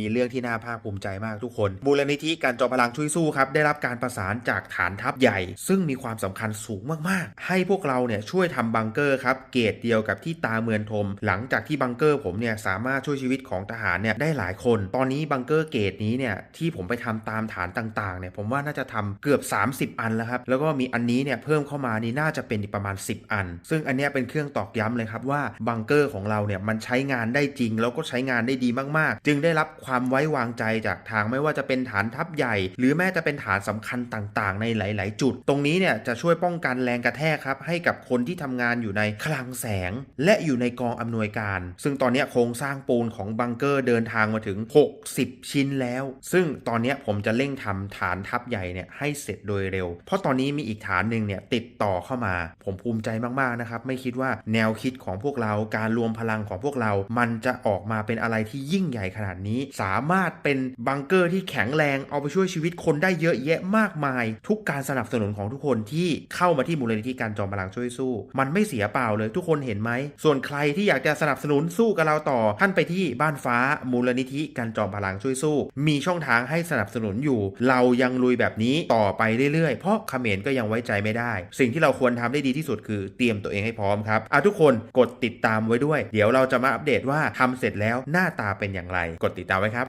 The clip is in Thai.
มีเรื่องที่น่าภาคภูมิใจมากทุกคนมูลนิธิการจอมพลังช่วยสู้ครับได้รับการประสานจากฐานทัพใหญ่ ซึ่งมีความสำคัญสูงมากๆ ให้พวกเราเนี่ยช่วยทำบังเกอร์ครับเกตเดียวกับที่ตาเมือนทม หลังจากที่บังเกอร์ผมเนี่ยสามารถช่วยชีวิตของทหารเนี่ยได้หลายคน ตอนนี้บังเกอร์เกตนี้เนี่ยที่ผมไปทำตามฐานต่างๆเนี่ยผมว่าน่าจะทำเกือบ 30 อันแล้วครับแล้วก็มีอันนี้เนี่ยเพิ่มเข้ามานี่น่าจะเป็นอีกประมาณ 10 อัน ซึ่งอันนี้เป็นเครื่องตอกย้ำเลยครับว่าบังเกอร์ของเราเนี่ยมันใช้งานได้จริง แล้วก็ใช้งานได้ดีมากๆ จึงได้รับความความไว้วางใจจากทางไม่ว่าจะเป็นฐานทัพใหญ่ หรือแม้จะเป็นฐานสำคัญต่างๆ ในหลาย ๆ จุด ตรงนี้เนี่ยจะช่วยป้องกันแรงกระแทกครับให้กับคนที่ทำงานอยู่ในคลังแสง และอยู่ในกองอำนวยการ ซึ่งตอนนี้โครงสร้างปูนของบังเกอร์เดินทางมาถึง 60 ชิ้นแล้ว ซึ่งตอนนี้ผมจะเร่งทำฐานทัพใหญ่เนี่ยให้เสร็จโดยเร็ว เพราะตอนนี้มีอีกฐานหนึ่งเนี่ยติดต่อเข้ามา ผมภูมิใจมากๆนะครับไม่คิดว่าแนวคิดของพวกเราการรวมพลังของพวกเรา มันจะออกมาเป็นอะไรที่ยิ่งใหญ่ขนาดนี้สามารถเป็นบังเกอร์ที่แข็งแรงเอาไปช่วยชีวิตคนได้เยอะแยะมากมาย ทุกการสนับสนุนของทุกคนที่เข้ามาที่มูลนิธิการจอมพลังช่วยสู้ มันไม่เสียเปล่าเลยทุกคนเห็นไหม ส่วนใครที่อยากจะสนับสนุนสู้กับเราต่อ ท่านไปที่บ้านฟ้ามูลนิธิการจอมพลังช่วยสู้ มีช่องทางให้สนับสนุนอยู่ เรายังลุยแบบนี้ต่อไปเรื่อยๆ เพราะเขมรก็ยังไว้ใจไม่ได้ สิ่งที่เราควรทำได้ดีที่สุดคือเตรียมตัวเองให้พร้อมครับอะทุกคนกดติดตามไว้ด้วย เดี๋ยวเราจะมาอัปเดตว่าทำเสร็จแล้วหน้าตาเป็นอย่างไร กดติดตามไว้ครับ